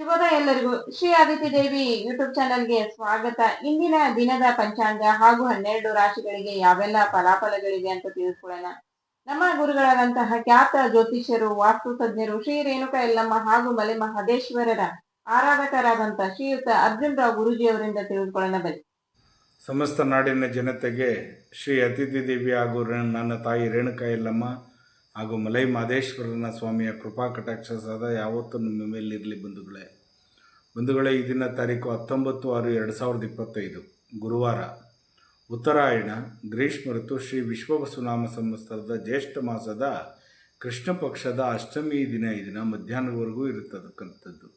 ಶುಭೋದಯ ಎಲ್ಲರಿಗೂ ಶ್ರೀ ಆದಿತ್ಯ ದೇವಿ ಯೂಟ್ಯೂಬ್ ಚಾನೆಲ್ಗೆ ಸ್ವಾಗತ. ಇಂದಿನ ದಿನದ ಪಂಚಾಂಗ ಹಾಗೂ ಹನ್ನೆರಡು ರಾಶಿಗಳಿಗೆ ಯಾವೆಲ್ಲ ಫಲಾಫಲಗಳಿವೆ ಅಂತ ತಿಳಿಸ್ಕೊಳ್ಳೋಣ. ನಮ್ಮ ಗುರುಗಳಾದಂತಹ ಖ್ಯಾತ ಜ್ಯೋತಿಷ್ಯರು, ವಾಸ್ತು ತಜ್ಞರು, ಶ್ರೀ ರೇಣುಕಾ ಯಲ್ಲಮ್ಮ ಹಾಗೂ ಮಲೆ ಮಹದೇಶ್ವರರ ಆರಾಧಕರಾದಂತಹ ಶ್ರೀಯುತ ಅರ್ಜುನ್ ರಾವ್ ಗುರುಜಿ ಅವರಿಂದ ತಿಳಿದುಕೊಳ್ಳೋಣ ಬನ್ನಿ. ಸಮಸ್ತ ನಾಡಿನ ಜನತೆಗೆ ಶ್ರೀ ಅತಿಥಿ ದೇವಿ ಹಾಗೂ ನನ್ನ ತಾಯಿ ರೇಣುಕ ಯಲ್ಲಮ್ಮ ಹಾಗೂ ಮಲೈ ಮಾದೇಶ್ವರನ ಸ್ವಾಮಿಯ ಕೃಪಾ ಕಟಾಕ್ಷ ಸದಾ ಯಾವತ್ತೂ ನಿಮ್ಮ ಮೇಲಿರಲಿ ಬಂಧುಗಳೇ. ಬಂಧುಗಳೇ, ಈ ದಿನ ತಾರೀಕು ಹತ್ತೊಂಬತ್ತು ಆರು ಎರಡು ಸಾವಿರದ ಇಪ್ಪತ್ತೈದು, ಗುರುವಾರ. ಉತ್ತರಾಯಣ, ಗ್ರೀಷ್ಮ ಋತು, ಶ್ರೀ ವಿಶ್ವವಸುನಾಮ ಸಂವತ್ಸರದ ಜ್ಯೇಷ್ಠ ಮಾಸದ ಕೃಷ್ಣ ಪಕ್ಷದ ಅಷ್ಟಮಿ ದಿನ ಈ ದಿನ ಮಧ್ಯಾಹ್ನವರೆಗೂ ಇರುತ್ತದಕ್ಕಂಥದ್ದು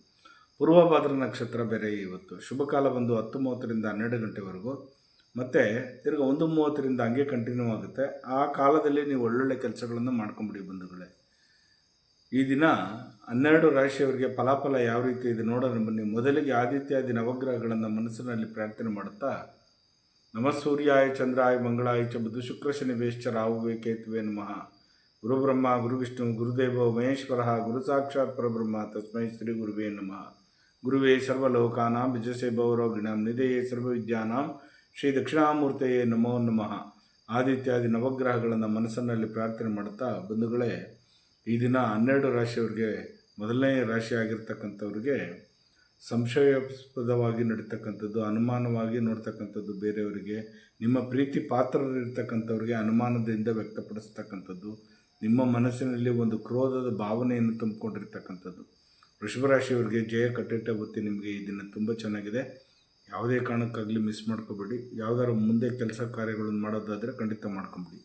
ಪೂರ್ವಭಾದ್ರ ನಕ್ಷತ್ರ ಬೇರೆ ಇವತ್ತು. ಶುಭಕಾಲ ಬಂದು ಹತ್ತು ಮೂವತ್ತರಿಂದ ಹನ್ನೆರಡು ಗಂಟೆವರೆಗೂ. ಮತ್ತು ತಿರ್ಗಿ ಒಂದು ಮೂವತ್ತರಿಂದ ಹಂಗೆ ಕಂಟಿನ್ಯೂ ಆಗುತ್ತೆ. ಆ ಕಾಲದಲ್ಲಿ ನೀವು ಒಳ್ಳೊಳ್ಳೆ ಕೆಲಸಗಳನ್ನು ಮಾಡ್ಕೊಂಬಿಡಿ ಬಂಧುಗಳೇ. ಈ ದಿನ ಹನ್ನೆರಡು ರಾಶಿಯವರಿಗೆ ಫಲಾಫಲ ಯಾವ ರೀತಿ ಇದೆ ನೋಡೋಣ ಬನ್ನಿ. ಮೊದಲಿಗೆ ಆದಿತ್ಯಾದಿ ನವಗ್ರಹಗಳನ್ನು ಮನಸ್ಸಿನಲ್ಲಿ ಪ್ರಾರ್ಥನೆ ಮಾಡುತ್ತಾ, ನಮ ಸೂರ್ಯಾಯ ಚಂದ್ರಾಯ ಮಂಗಳಾಯ ಚ ಬುಧ ಶುಕ್ರ ಶನಿ ವೇಶ್ಚ ರಾಹುವೇ ಕೇತುವೆ ನಮಃ. ಗುರು ಬ್ರಹ್ಮ, ಗುರು ವಿಷ್ಣು ಗುರುದೇವ ಮಹೇಶ್ವರ, ಗುರು ಸಾಕ್ಷಾತ್ ಪರಬ್ರಹ್ಮ, ತಸ್ಮೈ ಶ್ರೀ ಗುರುವೇ ನಮಃ. ಗುರುವೇ ಸರ್ವಲೋಕಾನಾಂ, ಬಿಜಸೆ ಭವರೋಗಿಣಾಂ ನಿಧೇಯೇ ಸರ್ವವಿದ್ಯಾನಾಂ ಶ್ರೀ ದಕ್ಷಿಣಾಮೂರ್ತಿಯೇ ನಮೋ ನಮಃ. ಆದಿತ್ಯಾದಿ ನವಗ್ರಹಗಳನ್ನು ಮನಸ್ಸಿನಲ್ಲಿ ಪ್ರಾರ್ಥನೆ ಮಾಡ್ತಾ, ಬಂಧುಗಳೇ, ಈ ದಿನ ಹನ್ನೆರಡು ರಾಶಿಯವರಿಗೆ ಮೊದಲನೇ ರಾಶಿ ಆಗಿರ್ತಕ್ಕಂಥವ್ರಿಗೆ ಸಂಶಯಾಸ್ಪದವಾಗಿ ನಡೀತಕ್ಕಂಥದ್ದು, ಅನುಮಾನವಾಗಿ ನೋಡ್ತಕ್ಕಂಥದ್ದು ಬೇರೆಯವರಿಗೆ, ನಿಮ್ಮ ಪ್ರೀತಿ ಪಾತ್ರರಿರ್ತಕ್ಕಂಥವ್ರಿಗೆ ಅನುಮಾನದಿಂದ ವ್ಯಕ್ತಪಡಿಸ್ತಕ್ಕಂಥದ್ದು, ನಿಮ್ಮ ಮನಸ್ಸಿನಲ್ಲಿ ಒಂದು ಕ್ರೋಧದ ಭಾವನೆಯನ್ನು ತುಂಬಿಕೊಂಡಿರ್ತಕ್ಕಂಥದ್ದು. ವೃಷಭ ರಾಶಿಯವರಿಗೆ ಜಯ ಕಟ್ಟಿಟ್ಟ ಬುತ್ತಿ ನಿಮಗೆ ಈ ದಿನ ತುಂಬ ಚೆನ್ನಾಗಿದೆ. ಯಾವುದೇ ಕಾರಣಕ್ಕಾಗಲಿ ಮಿಸ್ ಮಾಡ್ಕೋಬೇಡಿ. ಯಾವುದಾದ್ರು ಮುಂದೆ ಕೆಲಸ ಕಾರ್ಯಗಳನ್ನು ಮಾಡೋದಾದರೆ ಖಂಡಿತ ಮಾಡ್ಕೊಂಬಿಡಿ.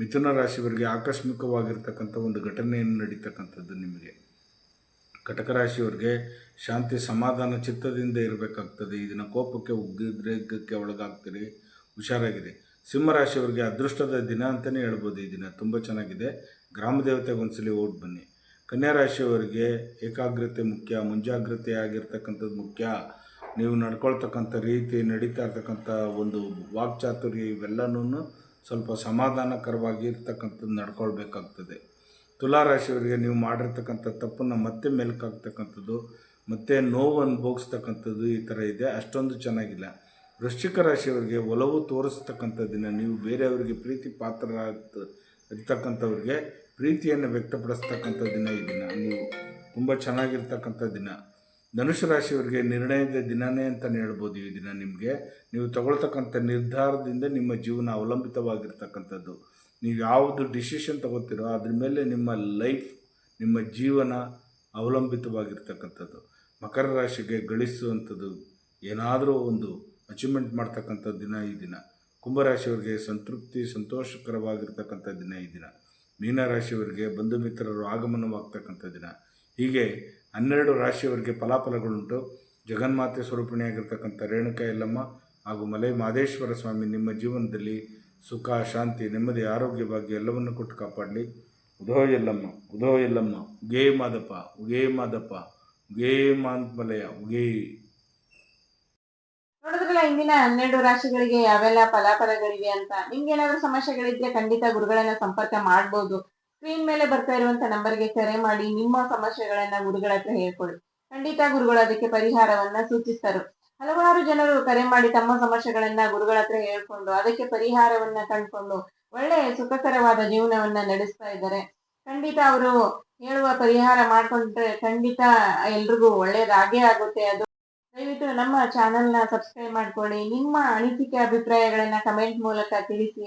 ಮಿಥುನ ರಾಶಿಯವರಿಗೆ ಆಕಸ್ಮಿಕವಾಗಿರ್ತಕ್ಕಂಥ ಒಂದು ಘಟನೆಯನ್ನು ನಡೀತಕ್ಕಂಥದ್ದು ನಿಮಗೆ. ಕಟಕ ರಾಶಿಯವರಿಗೆ ಶಾಂತಿ ಸಮಾಧಾನ ಚಿತ್ತದಿಂದ ಇರಬೇಕಾಗ್ತದೆ. ಈ ದಿನ ಕೋಪಕ್ಕೆ ಉಗ್ರಕ್ಕೆ ಒಳಗಾಗ್ತೀರಿ. ಹುಷಾರಾಗಿರಿ. ಸಿಂಹರಾಶಿಯವರಿಗೆ ಅದೃಷ್ಟದ ದಿನ ಅಂತಲೇ ಹೇಳ್ಬೋದು ಈ ದಿನ. ತುಂಬ ಚೆನ್ನಾಗಿದೆ. ಗ್ರಾಮ ದೇವತೆಗೆ ಒಂದ್ಸಲಿ ಓಟ್ ಬನ್ನಿ. ಕನ್ಯಾ ರಾಶಿಯವರಿಗೆ ಏಕಾಗ್ರತೆ ಮುಖ್ಯ ಮುಂಜಾಗ್ರತೆ ಆಗಿರ್ತಕ್ಕಂಥದ್ದು ಮುಖ್ಯ. ನೀವು ನಡ್ಕೊಳ್ತಕ್ಕಂಥ ರೀತಿ, ನಡೀತಾ ಇರ್ತಕ್ಕಂಥ ಒಂದು ವಾಕ್ಚಾತುರ್ಯ ಇವೆಲ್ಲನೂ ಸ್ವಲ್ಪ ಸಮಾಧಾನಕರವಾಗಿ ಇರ್ತಕ್ಕಂಥದ್ದು ನಡ್ಕೊಳ್ಬೇಕಾಗ್ತದೆ. ತುಲಾ ರಾಶಿಯವರಿಗೆ ನೀವು ಮಾಡಿರ್ತಕ್ಕಂಥ ತಪ್ಪನ್ನು ಮತ್ತೆ ಮೆಲುಕಾಗ್ತಕ್ಕಂಥದ್ದು ಮತ್ತೆ ನೋವು ಅನುಭವಿಸ್ತಕ್ಕಂಥದ್ದು ಈ ಥರ ಇದೆ, ಅಷ್ಟೊಂದು ಚೆನ್ನಾಗಿಲ್ಲ. ವೃಶ್ಚಿಕ ರಾಶಿಯವರಿಗೆ ಒಲವು ತೋರಿಸ್ತಕ್ಕಂಥ ದಿನ ನೀವು ಬೇರೆಯವರಿಗೆ ಪ್ರೀತಿ ಪಾತ್ರ ಇರ್ತಕ್ಕಂಥವ್ರಿಗೆ ಪ್ರೀತಿಯನ್ನು ವ್ಯಕ್ತಪಡಿಸ್ತಕ್ಕಂಥ ದಿನ ಈ ದಿನ. ನೀವು ತುಂಬ ಚೆನ್ನಾಗಿರ್ತಕ್ಕಂಥ ದಿನ ಧನುಷು ರಾಶಿಯವರಿಗೆ ನಿರ್ಣಯದ ದಿನನೇ ಅಂತಲೇ ಹೇಳ್ಬೋದು ಈ ದಿನ ನಿಮಗೆ. ನೀವು ತಗೊಳ್ತಕ್ಕಂಥ ನಿರ್ಧಾರದಿಂದ ನಿಮ್ಮ ಜೀವನ ಅವಲಂಬಿತವಾಗಿರ್ತಕ್ಕಂಥದ್ದು. ನೀವು ಯಾವುದು ಡಿಸಿಷನ್ ತಗೋತೀರೋ ಅದ್ರ ಮೇಲೆ ನಿಮ್ಮ ಲೈಫ್ ನಿಮ್ಮ ಜೀವನ ಅವಲಂಬಿತವಾಗಿರ್ತಕ್ಕಂಥದ್ದು. ಮಕರ ರಾಶಿಗೆ ಗಳಿಸುವಂಥದ್ದು ಏನಾದರೂ ಒಂದು ಅಚೀವ್ಮೆಂಟ್ ಮಾಡ್ತಕ್ಕಂಥ ದಿನ ಈ ದಿನ. ಕುಂಭರಾಶಿಯವರಿಗೆ ಸಂತೃಪ್ತಿ, ಸಂತೋಷಕರವಾಗಿರ್ತಕ್ಕಂಥ ದಿನ ಈ ದಿನ. ಮೀನರಾಶಿಯವರಿಗೆ ಬಂಧು ಮಿತ್ರರು ಆಗಮನವಾಗ್ತಕ್ಕಂಥ ದಿನ. ಹೀಗೆ ಹನ್ನೆರಡು ರಾಶಿಯವರಿಗೆ ಫಲಾಫಲಗಳುಂಟು. ಜಗನ್ಮಾತೆ ಸ್ವರೂಪಿಣಿಯಾಗಿರ್ತಕ್ಕಂಥ ರೇಣುಕಾ ಎಲ್ಲಮ್ಮ ಹಾಗೂ ಮಲೈ ಮಾದೇಶ್ವರ ಸ್ವಾಮಿ ನಿಮ್ಮ ಜೀವನದಲ್ಲಿ ಸುಖ, ಶಾಂತಿ, ನೆಮ್ಮದಿ, ಆರೋಗ್ಯ ಭಾಗ್ಯ ಎಲ್ಲವನ್ನು ಕೊಟ್ಟು ಕಾಪಾಡಲಿ. ಉದೋ ಎಲ್ಲಮ್ಮ ಉದೋ ಎಲ್ಲಮ್ಮ ಉಗೇ ಮಾದಪ್ಪ ಉಗೇ ಮಾದಪ್ಪ, ಉಗೇ ಮಾಂತ್ಮಲಯ, ಉಗೇ. ನೋಡಿದ್ರಲ್ಲ, ಇಂದಿನ ಹನ್ನೆರಡು ರಾಶಿಗಳಿಗೆ ಯಾವೆಲ್ಲ ಫಲಾಫಲಗಳಿವೆ ಅಂತ? ನಿಮ್ಗೆ ಏನಾದ್ರು ಸಮಸ್ಯೆಗಳಿದ್ರೆ ಖಂಡಿತ ಗುರುಗಳನ್ನ ಸಂಪರ್ಕ ಮಾಡ್ಬೋದು. ಸ್ಕ್ರೀನ್ ಮೇಲೆ ಬರ್ತಾ ಇರುವಂತ ನಂಬರ್ಗೆ ಕರೆ ಮಾಡಿ ನಿಮ್ಮ ಸಮಸ್ಯೆಗಳನ್ನ ಗುರುಗಳ ಹತ್ರ ಹೇಳ್ಕೊಳ್ಳಿ. ಖಂಡಿತ ಗುರುಗಳು ಅದಕ್ಕೆ ಪರಿಹಾರವನ್ನ ಸೂಚಿಸ್ತಾರೆ. ಹಲವಾರು ಜನರು ಕರೆ ಮಾಡಿ ತಮ್ಮ ಸಮಸ್ಯೆಗಳನ್ನ ಗುರುಗಳ ಹತ್ರ ಹೇಳ್ಕೊಂಡು ಅದಕ್ಕೆ ಪರಿಹಾರವನ್ನ ಕಂಡುಕೊಂಡು ಒಳ್ಳೆ ಸುಖಕರವಾದ ಜೀವನವನ್ನ ನಡೆಸ್ತಾ ಇದ್ದಾರೆ. ಖಂಡಿತ ಅವರು ಹೇಳುವ ಪರಿಹಾರ ಮಾಡ್ಕೊಂಡ್ರೆ ಖಂಡಿತ ಎಲ್ರಿಗೂ ಒಳ್ಳೇದಾಗೇ ಆಗುತ್ತೆ. ಅದು ದಯವಿಟ್ಟು ನಮ್ಮ ಚಾನೆಲ್ನ ಸಬ್ಸ್ಕ್ರೈಬ್ ಮಾಡ್ಕೊಳ್ಳಿ. ನಿಮ್ಮ ಅನಿಸಿಕೆ, ಅಭಿಪ್ರಾಯಗಳನ್ನ ಕಮೆಂಟ್ ಮೂಲಕ ತಿಳಿಸಿ.